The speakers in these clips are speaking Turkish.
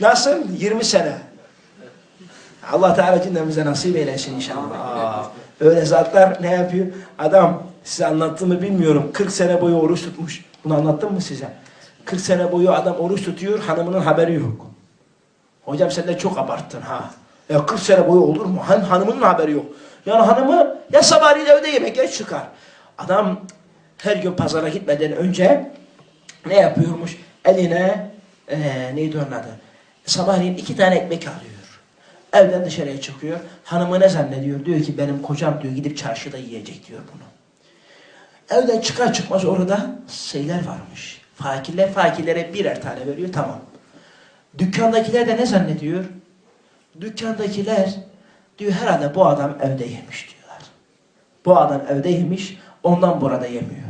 Nasıl? 20 sene. Allah Teala cümlemize nasip eylesin inşallah. Aa, öyle zatlar ne yapıyor? Adam size anlattığımı bilmiyorum. 40 sene boyu oruç tutmuş. Bunu anlattım mı size? 40 sene boyu adam oruç tutuyor, hanımının haberi yok. Hocam sen de çok abarttın ha. Ya 40 sene boyu olur mu? Han, hanımının haberi yok. Yani hanımı ya sabahleyin evde yemek geç çıkar. Adam her gün pazara gitmeden önce ne yapıyormuş? Eline eee neydi onun adı? Sabahleyin iki tane ekmek alıyor. Evden dışarıya çıkıyor. Hanımı ne zannediyor? Diyor ki benim kocam diyor gidip çarşıda yiyecek diyor bunu. Evden çıkar çıkmaz orada şeyler varmış. Fakirler fakirlere birer tane veriyor tamam. Dükkandakiler de ne zannediyor? Dükkandakiler diyor herhalde bu adam evde yemiş diyorlar. Bu adam evde yemiş ondan burada yemiyor.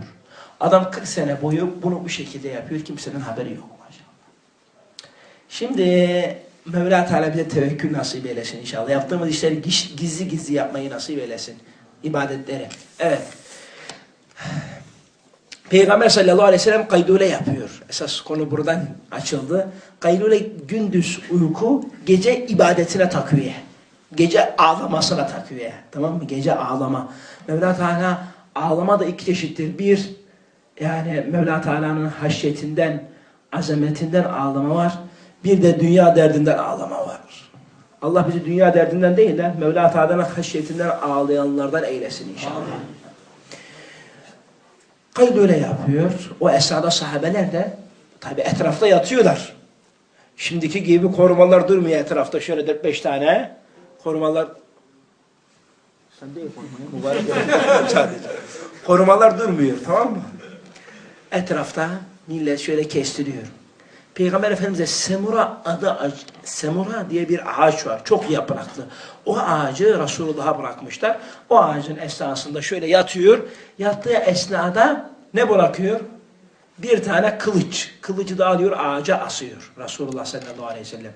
Adam 40 sene boyu bunu bu şekilde yapıyor. Kimsenin haberi yok. Şimdi Mevla Teala bize tevekkül nasip eylesin inşallah. Yaptığımız işleri giz- gizli gizli yapmayı nasip eylesin. İbadetleri. Evet. Peygamber sallallahu aleyhi ve sellem kaydule yapıyor. Esas konu buradan açıldı. Kaydule gündüz uyku, gece ibadetine takviye. Gece ağlamasına takviye. Tamam mı? Gece ağlama. Mevla Teala ağlama da iki çeşittir. Bir, yani Mevla Teala'nın haşyetinden, azametinden ağlama var. Bir de dünya derdinden ağlama var. Allah bizi dünya derdinden değil de Mevla Teala'nın haşyetinden ağlayanlardan eylesin inşallah. Kaydı öyle yapıyor. O esnada sahabeler de tabi etrafta yatıyorlar. Şimdiki gibi korumalar durmuyor etrafta. Şöyle 4-5 tane korumalar sen değil korumaya mübarek sadece. Korumalar durmuyor tamam mı? Etrafta millet şöyle kestiriyor. Peygamber Efendimiz'e Semura adı Semura diye bir ağaç var. Çok yapraklı. O ağacı Resulullah'a bırakmışlar. O ağacın esnasında şöyle yatıyor. Yattığı esnada ne bırakıyor? Bir tane kılıç. Kılıcı da alıyor ağaca asıyor. Resulullah sallallahu aleyhi ve sellem.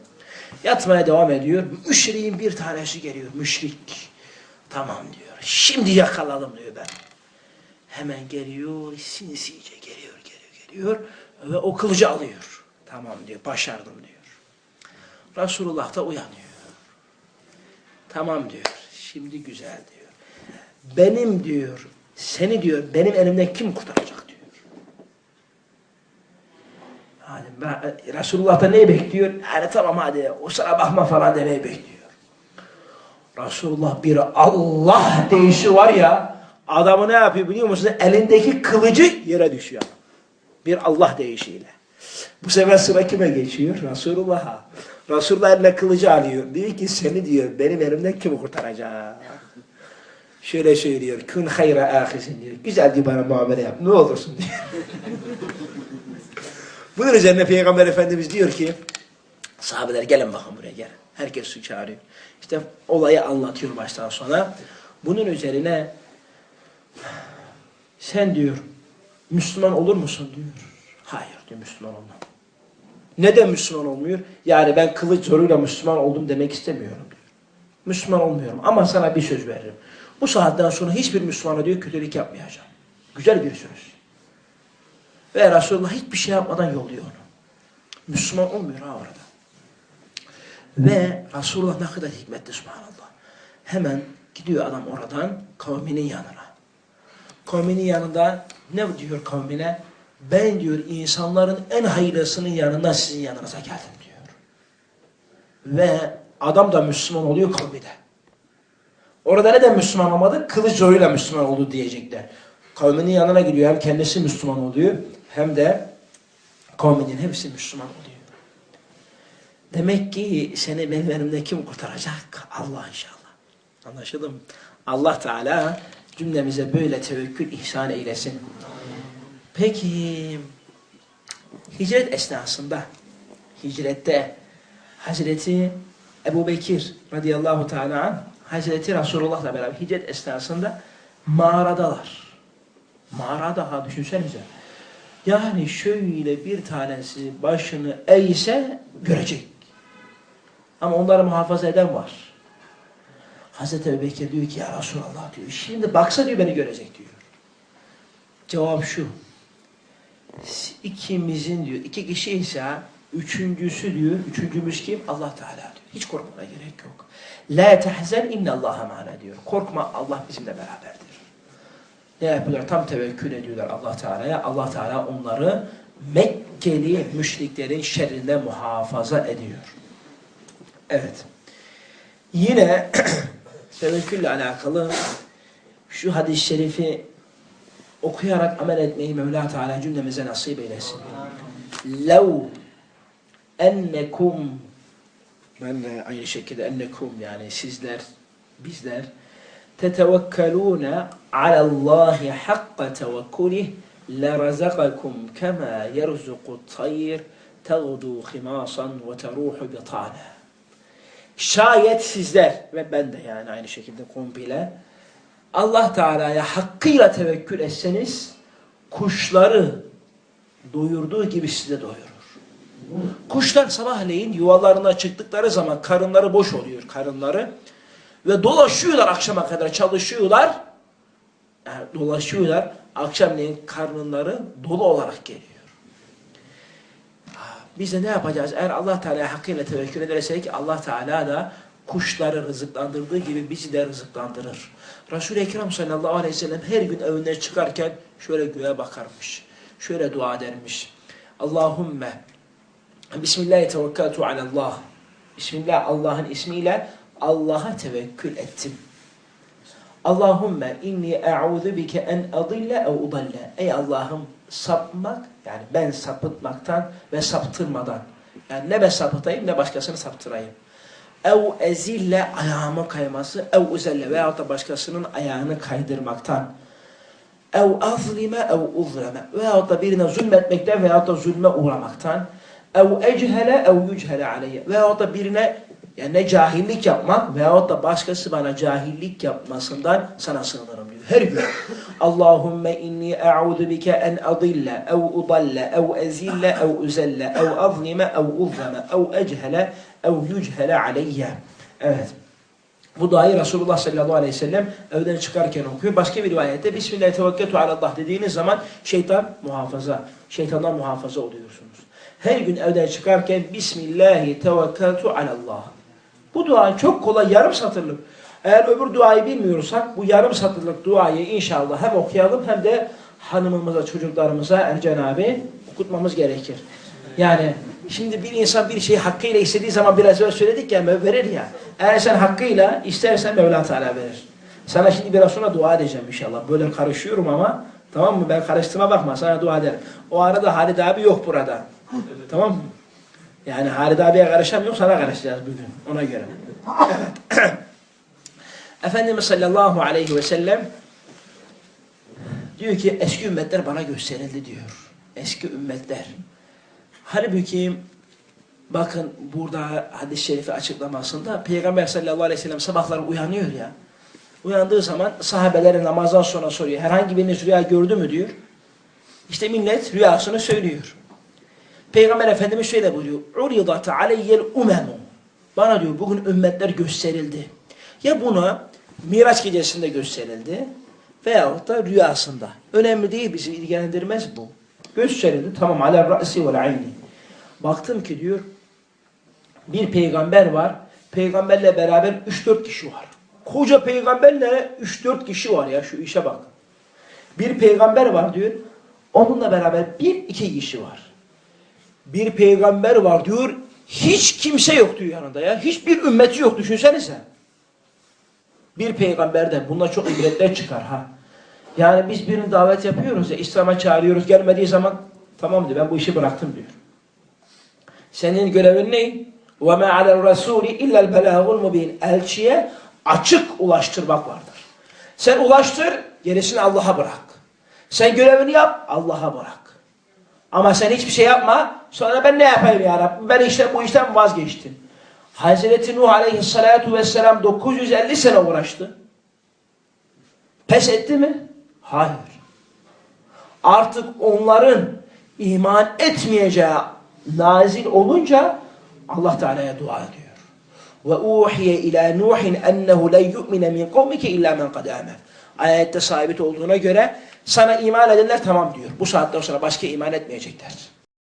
Yatmaya devam ediyor. Müşriğin bir tanesi geliyor. Müşrik. Tamam diyor. Şimdi yakaladım diyor ben. Hemen geliyor. Sinsice geliyor, geliyor, geliyor. Ve o kılıcı alıyor. Tamam diyor. Başardım diyor. Resulullah da uyanıyor. Tamam diyor. Şimdi güzel diyor. Benim diyor, seni diyor, benim elimden kim kurtaracak diyor. Hadi ben, Resulullah da neyi bekliyor? Yani tamam hadi o sana bakma falan demeyi bekliyor. Resulullah bir Allah deyişi var ya adamı ne yapıyor biliyor musunuz? Elindeki kılıcı yere düşüyor. Bir Allah deyişiyle. Bu sefer sıra kime geçiyor? Resulullah'a. Resulullah eline kılıcı alıyor. Diyor ki seni diyor benim elimden kim kurtaracak? Şöyle söylüyor. Kün hayra ahisin diyor. Güzel diyor bana muamele yap. Ne olursun diyor. Bunun üzerine Peygamber Efendimiz diyor ki sahabeler gelin bakın buraya gelin. Herkes su çağırıyor. İşte olayı anlatıyor baştan sona. Bunun üzerine sen diyor Müslüman olur musun diyor. Hayır diyor Müslüman olmam. Neden Müslüman olmuyor? Yani ben kılıç zoruyla Müslüman oldum demek istemiyorum diyor. Müslüman olmuyorum ama sana bir söz veririm. Bu saatten sonra hiçbir Müslümana diyor kötülük yapmayacağım. Güzel bir söz. Ve Resulullah hiçbir şey yapmadan yolluyor onu. Müslüman olmuyor ha orada. Ve Resulullah ne kadar hikmetli subhanallah. Hemen gidiyor adam oradan kavminin yanına. Kavminin yanında ne diyor kavmine? Ben diyor insanların en hayırlısının yanından sizin yanınıza geldim diyor. Ve adam da Müslüman oluyor kavmi de. Orada neden Müslüman olmadı? Kılıç zoruyla Müslüman oldu diyecekler. Kavminin yanına gidiyor. Hem kendisi Müslüman oluyor hem de kavminin hepsi Müslüman oluyor. Demek ki seni benim elimde kim kurtaracak? Allah inşallah. Anlaşıldı mı? Allah Teala cümlemize böyle tevekkül ihsan eylesin. Peki hicret esnasında hicrette Hazreti Ebu Bekir radıyallahu teala anh, Hazreti Resulullah'la beraber hicret esnasında mağaradalar. Mağarada ha düşünsenize. Yani şöyle bir tanesi başını eğse görecek. Ama onları muhafaza eden var. Hazreti Ebu Bekir diyor ki ya Resulallah diyor. Şimdi baksa diyor beni görecek diyor. Cevap şu. İkimizin diyor iki kişi ise Üçüncüsü diyor, üçüncümüz kim? Allah Teala diyor. Hiç korkmana gerek yok. La tehzen innallaha ma'ana diyor. Korkma Allah bizimle beraberdir. Ne yapıyorlar? Tam tevekkül ediyorlar Allah Teala'ya. Allah Teala onları Mekkeli müşriklerin şerrinden muhafaza ediyor. Evet. Yine tevekkülle alakalı şu hadis-i şerifi okuyarak amel etmeyi Mevla Teala cümlemize nasip eylesin. Lev ennekum ben de aynı şekilde ennekum yani sizler, bizler tetevekkelûne alallâhi hakka tevekkulih لَرَزَقَكُمْ كَمَا يَرْزُقُ الطَّيْرِ تَغْدُوا خِمَاصًا وَتَرُوحُ بِطَانًا Şayet sizler ve ben de yani aynı şekilde komple Allah Teala'ya hakkıyla tevekkül etseniz kuşları doyurduğu gibi size doyurur. Kuşlar sabahleyin yuvalarına çıktıkları zaman karınları boş oluyor karınları ve dolaşıyorlar akşama kadar çalışıyorlar. Yani dolaşıyorlar akşamleyin karnları dolu olarak geliyor. Biz de ne yapacağız? Eğer Allah Teala'ya hakkıyla tevekkül edersek Allah Teala da kuşları rızıklandırdığı gibi bizi de rızıklandırır. Resul-i Ekrem sallallahu aleyhi ve sellem her gün evinden çıkarken şöyle göğe bakarmış. Şöyle dua edermiş. Allahümme Bismillahi tevekkaltu alallah. Bismillah Allah'ın ismiyle Allah'a tevekkül ettim. Allahümme inni e'udhu bike en adille ev udalle. Ey Allah'ım sapmak yani ben sapıtmaktan ve saptırmadan. Yani ne ben sapıtayım ne başkasını saptırayım. Ev ezille ayağımın kayması, ev uzelle veyahut da başkasının ayağını kaydırmaktan. Ev azlime ev uzleme veyahut da birine zulmetmekten veyahut da zulme uğramaktan. Ev echele ev yüchele aleyye veyahut da birine yani ne cahillik yapmak veyahut da başkası bana cahillik yapmasından sana sığınırım diyor. Her gün. Allahümme inni e'udu bike en adille ev udalle ev ezille ev uzelle ev azlime ev uzleme ev echele ev yüchele aleyye. Evet. Bu duayı Resulullah sallallahu aleyhi ve sellem evden çıkarken okuyor. Başka bir rivayette Bismillah tevekketu alallah dediğiniz zaman şeytan muhafaza, şeytandan muhafaza oluyorsunuz. Her gün evden çıkarken Bismillahi tevekkeltu alallah. Bu dua çok kolay yarım satırlık. Eğer öbür duayı bilmiyorsak bu yarım satırlık duayı inşallah hem okuyalım hem de hanımımıza, çocuklarımıza Ercan abi okutmamız gerekir. Yani şimdi bir insan bir şeyi hakkıyla istediği zaman biraz evvel söyledik ya verir ya. Eğer sen hakkıyla istersen Mevla Teala verir. Sana şimdi biraz sonra dua edeceğim inşallah. Böyle karışıyorum ama tamam mı? Ben karıştığıma bakma sana dua ederim. O arada Halid abi yok burada. tamam mı? Yani Halid abiye karışamıyorum sana karışacağız bugün. Ona göre. Evet. Efendimiz sallallahu aleyhi ve sellem diyor ki eski ümmetler bana gösterildi diyor. Eski ümmetler. Halbuki bakın burada hadis-i şerifi açıklamasında Peygamber sallallahu aleyhi ve sellem sabahları uyanıyor ya. Uyandığı zaman sahabeleri namazdan sonra soruyor. Herhangi biriniz rüya gördü mü diyor. İşte millet rüyasını söylüyor. Peygamber Efendimiz şöyle buyuruyor. Uridat aleyyel umemu. Bana diyor bugün ümmetler gösterildi. Ya buna Miraç gecesinde gösterildi veyahut da rüyasında. Önemli değil bizi ilgilendirmez bu. Gösterildi tamam ala ra'si vel ayni. Baktım ki diyor bir peygamber var. Peygamberle beraber 3-4 kişi var. Koca peygamberle 3-4 kişi var ya şu işe bak. Bir peygamber var diyor. Onunla beraber bir iki kişi var Bir peygamber var diyor. Hiç kimse yok diyor yanında ya. Hiçbir ümmeti yok düşünsenize. Bir peygamber de bundan çok ibretler çıkar ha. Yani biz birini davet yapıyoruz ya İslam'a çağırıyoruz gelmediği zaman tamam diyor ben bu işi bıraktım diyor. Senin görevin ne? وَمَا عَلَى الرَّسُولِ اِلَّا الْبَلَاغُ الْمُب۪ينَ Elçiye açık ulaştırmak vardır. Sen ulaştır, gerisini Allah'a bırak. Sen görevini yap, Allah'a bırak. Ama sen hiçbir şey yapma, sonra ben ne yapayım ya Rabbi? Ben işte bu işten vazgeçtim. Hazreti Nuh aleyhissalatu vesselam 950 sene uğraştı. Pes etti mi? Hayır. Artık onların iman etmeyeceği nazil olunca Allah Teala'ya dua ediyor. Ve uhiye ila Nuhin ennehu len yu'mine min kavmike illa men kad. Ayette sabit olduğuna göre sana iman edenler tamam diyor. Bu saatten sonra başka iman etmeyecekler.